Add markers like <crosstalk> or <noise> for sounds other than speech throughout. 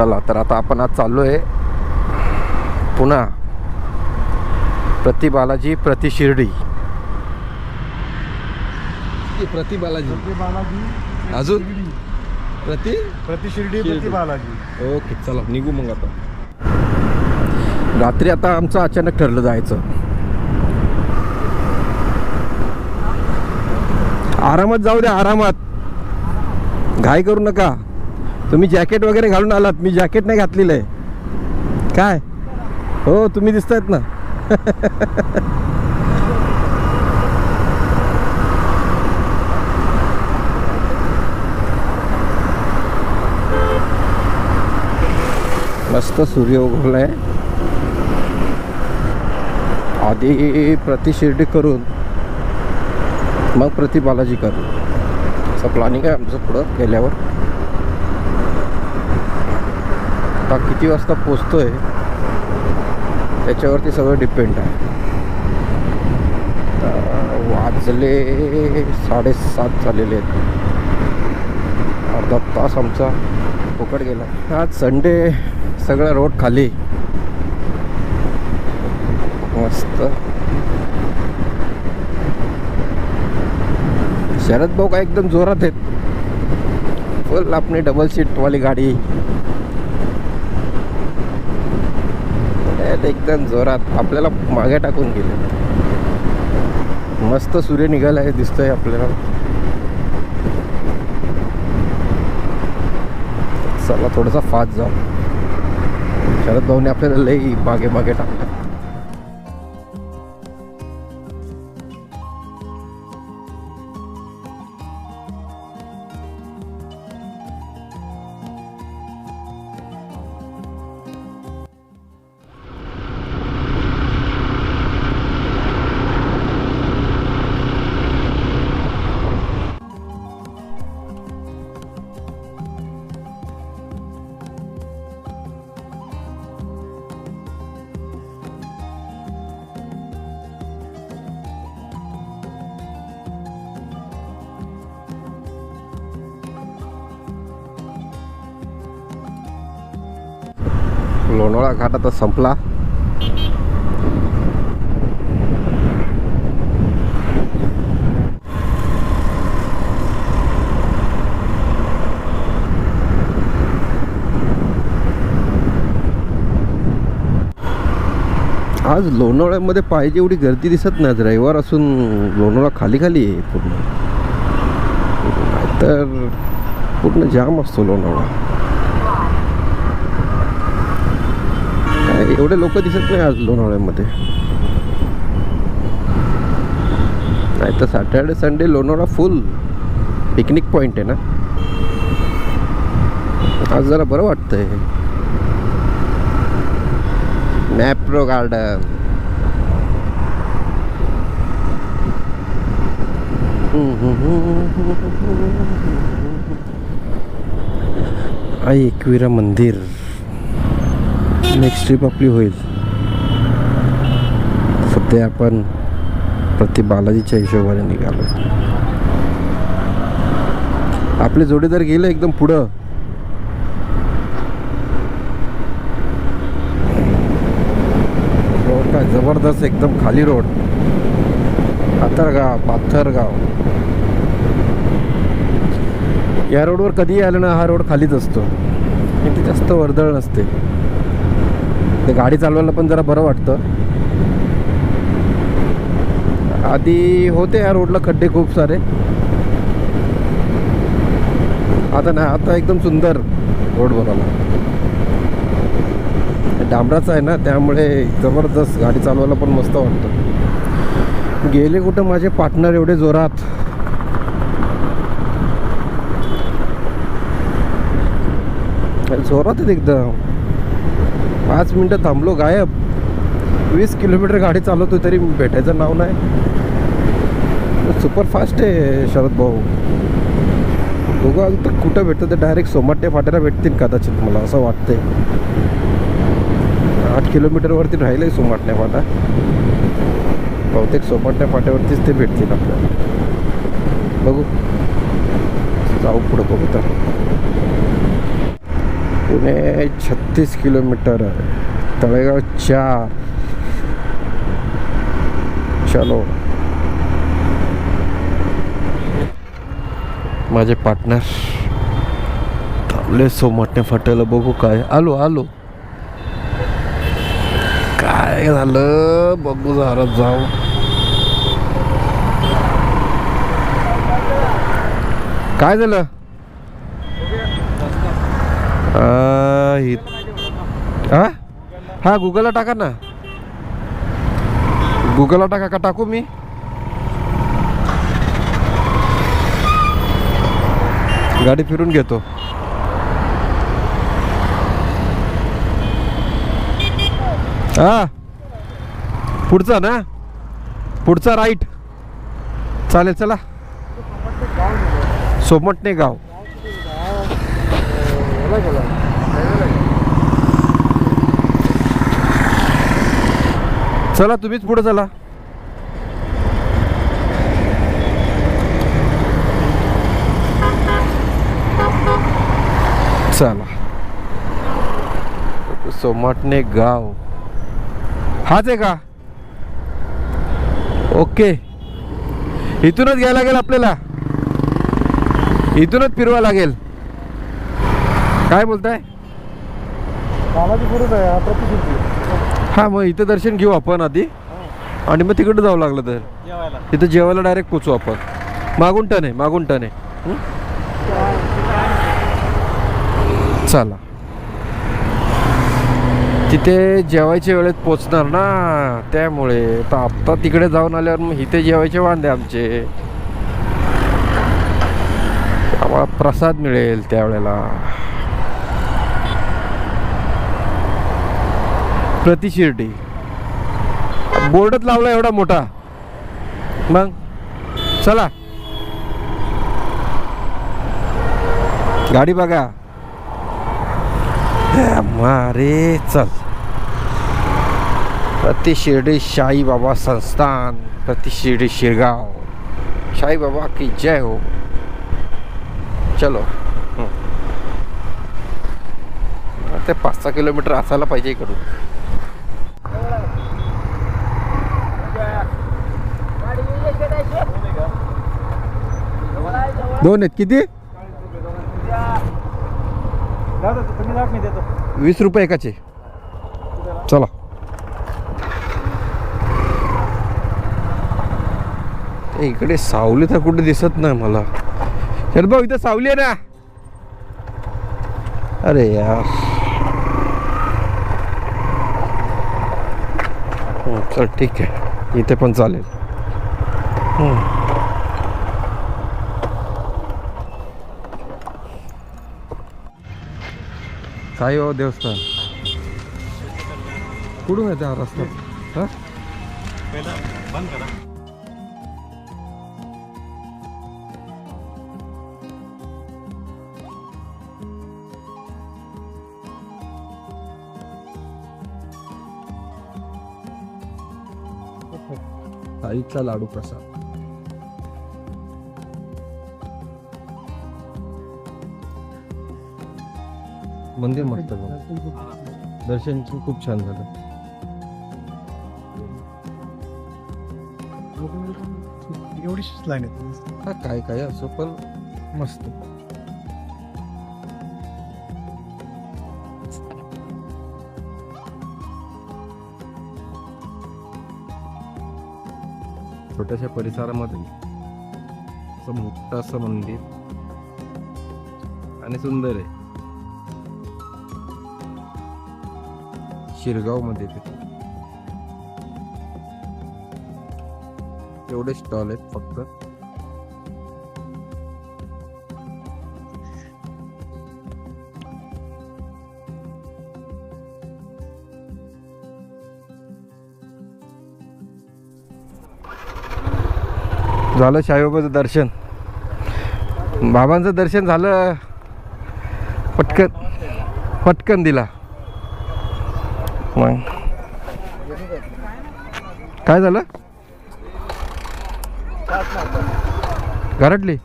चला तर आता आपण आज चाललो आहे पुन्हा प्रति बालाजी प्रति शिर्डी. प्रति बालाजी? प्रति बालाजी अजून? प्रति? प्रति शिर्डी शिर्डी. प्रति बालाजी. ओके चला निघू मग आता. रात्री आता आमचं अचानक ठरलं जायचं. आरामात जाऊ द्या आरामात. घाई करू नका. तुम्ही जॅकेट वगैरे घालून आलात. मी जॅकेट नाही घातलेलं आहे. काय? हो तुम्ही दिसत आहेत ना. <laughs> मस्त सूर्य उगवलाय. आधी प्रतिशिर्डी करून मग प्रति बालाजी करू असं प्लॅनिंग आहे आमचं पुढं गेल्यावर. आता किती वाजता पोचतोय त्याच्यावरती सगळं डिपेंड आहे. वाजले साडेसात झालेले आहेत. अर्धा तास आमचा फुकट गेला. आज संडे सगळा रोड खाली. मस्त. शरद भाऊ काय एकदम जोरात आहेत. फुल आपली डबल सीटवाली गाडी. आहेत एकदम जोरात. आपल्याला मागे टाकून गेले. मस्त सूर्य निघाला आहे दिसतोय आपल्याला. चला थोडासा फास्ट जाऊ. शरद भाऊने आपल्याला लई मागे मागे टाकलं. लोणावळा घाट आता संपला. आज लोणावळ्यामध्ये पाहिजे एवढी गर्दी दिसत नाही. रविवार असून लोणावळा खाली खाली आहे पूर्ण. तर पूर्ण जाम असतो लोणावळा. एवढे लोक दिसत नाही आज लोणावळ्यामध्ये. नाही तर Saturday Sunday Lonavala full. Picnic point आहे ना? आज जरा बरं वाटतंय. मॅप्रो गार्डन आई एकविरा मंदिर. नेक्स्ट ट्रिप आपली होईल. सध्या आपण प्रति बालाजीच्या हिशोबाने निघालो. आपले जोडीदार गेले एकदम पुढं. रोड काय जबरदस्त एकदम खाली रोड. पाथरगाव पाथरगाव. या रोडवर कधीही आलं ना हा रोड खालीच असतो. इथे जास्त वर्दळ नसते. ते गाडी चालवायला पण जरा बरं वाटतं. आधी होते या रोडला खड्डे खूप सारे. आता नाही आता एकदम सुंदर रोड बनवला. डांबराचा आहे ना त्यामुळे जबरदस्त गाडी चालवायला पण मस्त वाटतं. गेले कुठं माझे पार्टनर एवढे जोरात? जोरात आहेत एकदम. पाच मिनटं थांबलो गायब. वीस किलोमीटर गाडी चालवतो तरी भेटायचं नाव नाही. सुपरफास्ट आहे शरद भाऊ. दोघं तर कुठं भेटतं ते डायरेक्ट सोमाटे फाट्याला भेटतील कदाचित मला असं वाटतंय. आठ किलोमीटरवरती राहिलं आहे सोमाटण्या फाटा. बहुतेक सोमाटण्या फाट्यावरतीच ते भेटतील आपल्याला. बघू. जाऊ पुढं बघू तर. पुणे छत्तीस किलोमीटर तळेगाव चार. चलो. माझे पार्टनर थांबले सोमटने फाट्याला बघू काय. आलो आलो. काय झालं? बघू जरा जाऊ. काय झालं? हि- हा हा गुगलला टाका ना. गुगलला टाका का टाकू मी? गाडी फिरून घेतो. हा पुढचा ना? पुढचा राईट. चालेल चला. सोमटणे गाव. चला तुम्हीच पुढे चला. चला. सोमाटणे गाव. हाच आहे का? ओके. इथूनच घ्यायला लागेल आपल्याला. इथूनच फिरवा लागेल. काय बोलताय? हा मग इथं दर्शन घेऊ आपण आधी. आणि मग तिकडे जावं लागलं तर. इथं जेवायला डायरेक्ट पोचू आपण. मागून टन आहे मागून टन. आहे? चला. तिथे जेवायच्या वेळेत पोचणार ना. त्यामुळे तर आत्ता तिकडे जाऊन आल्यावर मग इथे जेवायचे वांदे आमचे. आम्हाला प्रसाद मिळेल त्यावेळेला. प्रति शिर्डी. बोर्डच लावला एवढा मोठा. मग? चला. गाडी बघा. मारे चल. प्रति शिर्डी बाबा संस्थान प्रति शिर्डी शिरगाव. शाहीबाबा की जय हो. चलो. ते पाच सहा किलोमीटर असायला पाहिजे इकडून. दोन आहेत किती? वीस रुपये एकाचे. चला. ते इकडे सावली तर कुठे दिसत नाही मला. चल भाऊ इथं सावली आहे ना. अरे यार. चल ठीक आहे. इथे पण चालेल. साईबाबा देवस्थान. कुठून येते हा रस्ता? हा? पहिला बंद करा. साईचा लाडू प्रसाद. मंदिर मस्त. दर्शन खूप छान झालं. एवढीच लाईन आहे हा काय काय असो पण मस्त. छोट्याशा परिसरामध्ये असं मोठं असं मंदिर. आणि सुंदर आहे. शिरगावमध्ये ते. एवढे स्टॉल आहेत फक्त. झालं शाईबाबाचं दर्शन. बाबांचं दर्शन झालं. पटकन पटकन दिला. मग. काय झालं? गारटली?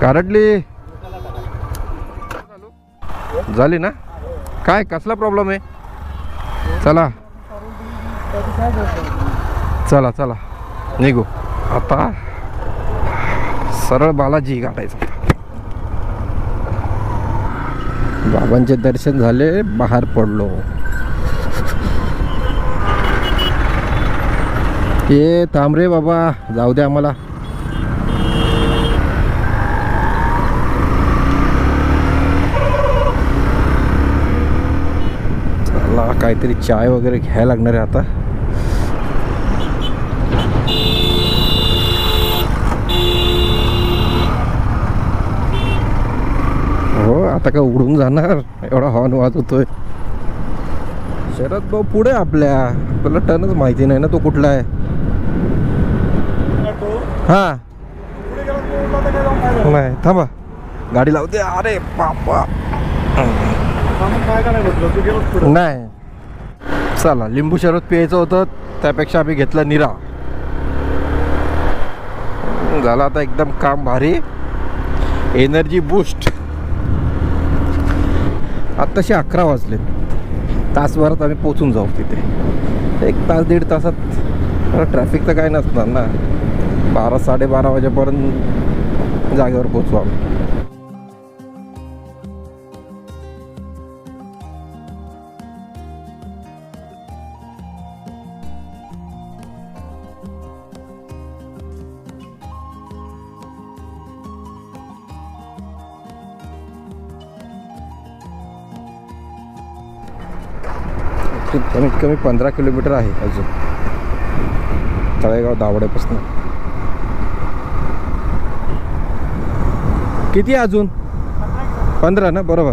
गारटली? झाली ना? काय कसला प्रॉब्लेम आहे? चला. चला चला. निघू. आता सरळ बालाजी गाठायचं. बाबांचे दर्शन झाले बाहेर पडलो. ए तांबरे बाबा जाऊ द्या आम्हाला. चला काहीतरी चाय वगैरे घ्यायला लागणार आहे आता हो आता काय उडून जाणार? एवढा हॉर्न वाजवतोय शरद भाऊ पुढे आपल्या. आपल्याला टनच माहिती नाही ना तो कुठला आहे. हा. नाही थांबा. गाडी लावते. अरे बापा नाही. चला लिंबू शरद प्यायचं होतं. त्यापेक्षा आम्ही घेतला निरा. झाला आता एकदम काम भारी. एनर्जी बूस्ट आत्ताशे अकरा वाजले. तासभरात आम्ही पोचून जाऊ तिथे. एक तास दीड तासात ट्रॅफिक तर काय नसणार ना. बारा साडेबारा वाजेपर्यंत जागेवर पोचू आम्ही. ते कमीत कमी पंधरा किलोमीटर आहे अजून. तळेगाव दावड्यापासून. किती आहे अजून? पंधरा ना? बरोबर.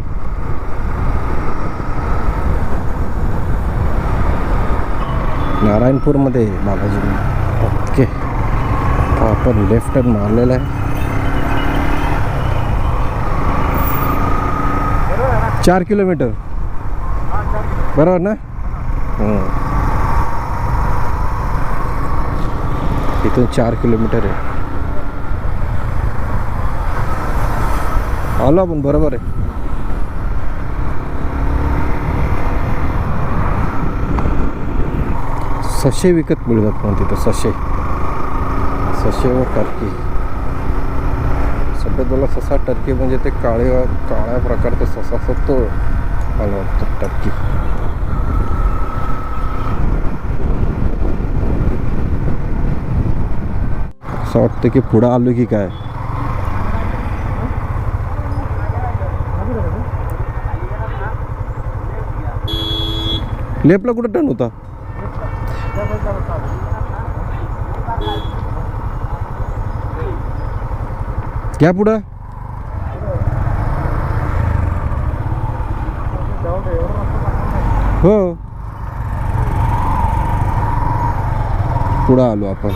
नारायणपूरमध्ये बाबाजी बालाजी. ओके. आपण लेफ्ट टर्न मारलेला आहे. चार किलोमीटर. बरोबर ना? इथून चार किलोमीटर आहे. आलो आपण बरोबर आहे. सशे विकत मिळतात पण तिथं सशे. सशे व टर्की. सफेदवाला ससा टर्की म्हणजे ते काळे काळ्या प्रकारचा ससा असतो मला वाटतं टर्की. असं वाटतं की पुढं आलो की काय? लेपला कुठं टर्न होता? घ्या पुढं? जाऊ दे एवढं रस्ता लागणार नाही. हो. पुढं आलो आपण.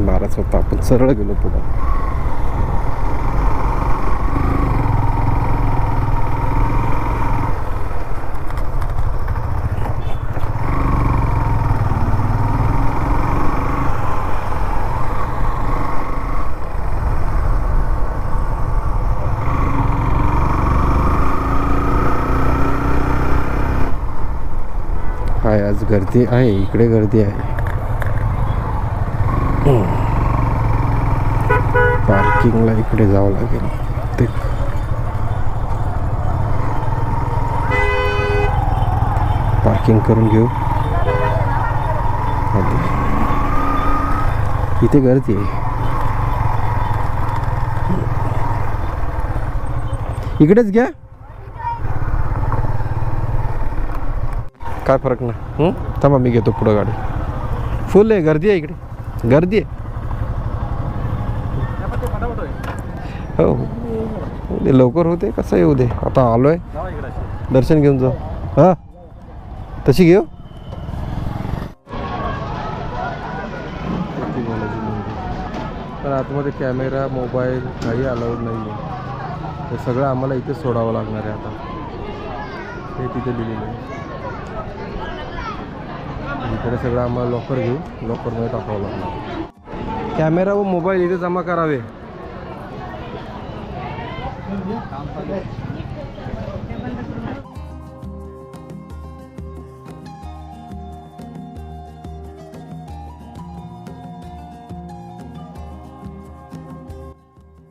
हा होता आपण सरळ गेलो पुढं. आज गर्दी आहे इकडे गर्दी आहे. पार्किंगला इकडे जावं लागेल. ते पार्किंग करून घेऊ. इथे गर्दी आहे. इकडेच घ्या. काय फरक नाही. थांबा मी घेतो पुढं गाडी. फुल आहे गर्दी आहे इकडे. गर्दी आहे. हो. ते लवकर होते कसं येऊ दे आता इकडे अशी. दर्शन घेऊन जाऊ. हां? तशी घेऊ? पण आतमध्ये कॅमेरा मोबाईल काही अलाउड नाही आहे हे सगळं आम्हाला इथे सोडावं लागणार आहे आता. ते तिथे लिहिलेलं आहे. इकडे सगळं आम्हाला लॉकर घेऊ लॉकरमध्ये टाकावं लागणार. कॅमेरा व मोबाईल इथे जमा करावे.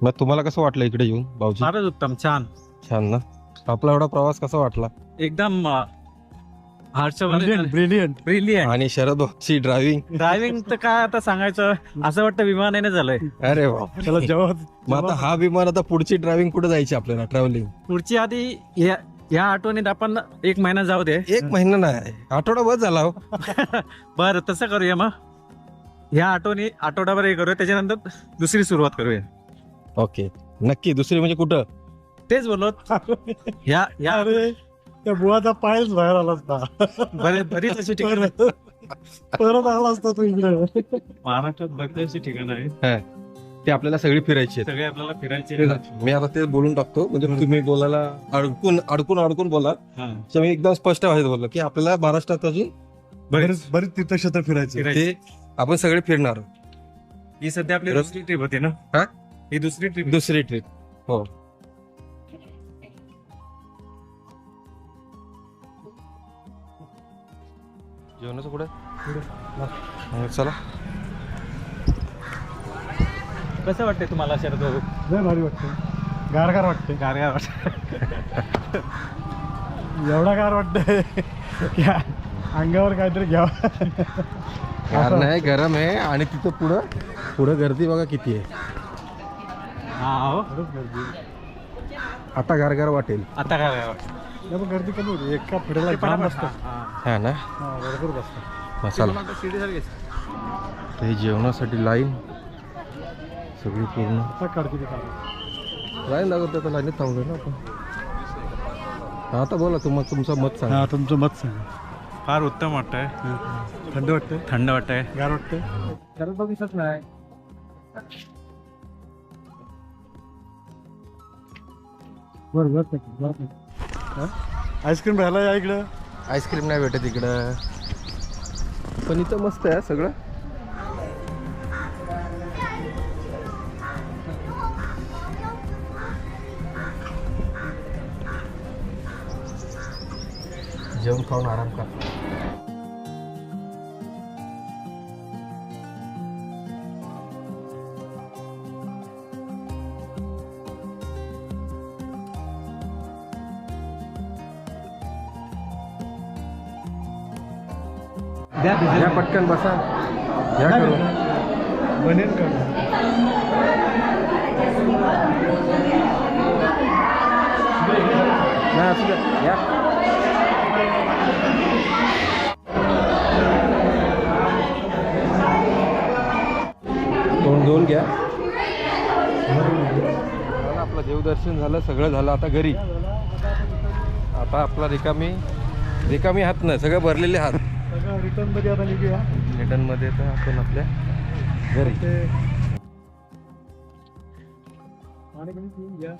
मग तुम्हाला कसं वाटलं इकडे येऊन भाऊजी? फारच उत्तम छान. छान ना? आपला एवढा प्रवास कसा वाटला? एकदम ब्रिलियंट ब्रिलियंट आणि शरद भाऊची ड्रायव्हिंग ड्रायव्हिंग तर काय आता सांगायचं? असं वाटतं विमानाने झालंय. अरे वा त्याला जेव्हा मग आता हा विमान आता पुढची ड्रायव्हिंग कुठे जायची आपल्याला ट्रॅव्हलिंग पुढची आधी या या आठवणीत आपण एक महिना जाऊ दे. एक महिना नाही. आठवडा बस झाला हो. <laughs> बरं तसं करूया मग. या आठवणी आठवडाभर हे करूया त्याच्यानंतर दुसरी सुरुवात करूया. ओके नक्की दुसरी म्हणजे कुठं? तेच बोललो. <laughs> या या अरे. त्या बुवाचा पायच बाहेर आला असता. बरे बरीच अशी ठिकाण परत आला असता तू इकडे. महाराष्ट्रात बघण्याची ठिकाण आहे हा. ते आपल्याला सगळी फिरायची आहेत. सगळे आपल्याला फिरायचे मी आता ते बोलून टाकतो. म्हणजे तुम्ही बोलायला अडकून अडकून अडकून बोला. हा. तर मी एकदम स्पष्ट भाषेत बोललो की आपल्याला महाराष्ट्रात अजून बरेच बरीच तीर्थक्षेत्र फिरायचे फिरायचे. ते आपण सगळे फिरणार आहोत. ही सध्या आपली. दुसरी ट्रिप होती ना? हा? ही दुसरी ट्रिप दुसरी ट्रिप हो. जेवणाचं कुठे? चला. कसं वाटतंय तुम्हाला शरद भाऊ लय भारी वाटते गार गार वाटते गारगार वाटत एवढा गार वाटतंय. अंगावर काहीतरी घ्यावं. गार नाही गरम आहे. आणि तिथं पुढं पुढं गर्दी बघा किती आहे. हा हो. गर्दी. आता गारगार वाटेल. आता काय काय वाटतं? नाही, पण गर्दी कमी होती. एका फिरायला ते जाम पटापट. बसतं हा, ना? हा भरपूर बसतं मसाला. हे जेवणासाठी लाईन. सगळी पूर्ण. आता काढते ती काढ लाईन लागत आता लाईनीत थांबलो ना आपण. हा, आता बोला तुम तुमचं मत सांगा. हा तुमचं मत सांगा. फार उत्तम वाटतंय. थंड वाटतंय? थंड वाटतंय. गार वाटतंय? शरद भाऊ दिसत नाही. बरं बरं बरं. आईस्क्रीम राहिला या इकडं. आईस्क्रीम नाही भेटत इकडं. पण इथं मस्त आहे सगळं. जेवण खाऊन आराम कर. या पटकन बसा. या करू बनेल का? नाही असू द्या. या दोन दोन घ्या. आपलं देवदर्शन झालं सगळं झालं आता घरी. आता आपला रिकामी रिकामी हात नाही सगळे भरलेले हात. सगळं रिटर्नमध्ये आता निघूया. रिटर्नमध्ये तर आपण आपल्या घरी. ते पाणी कमी पिऊन घ्या.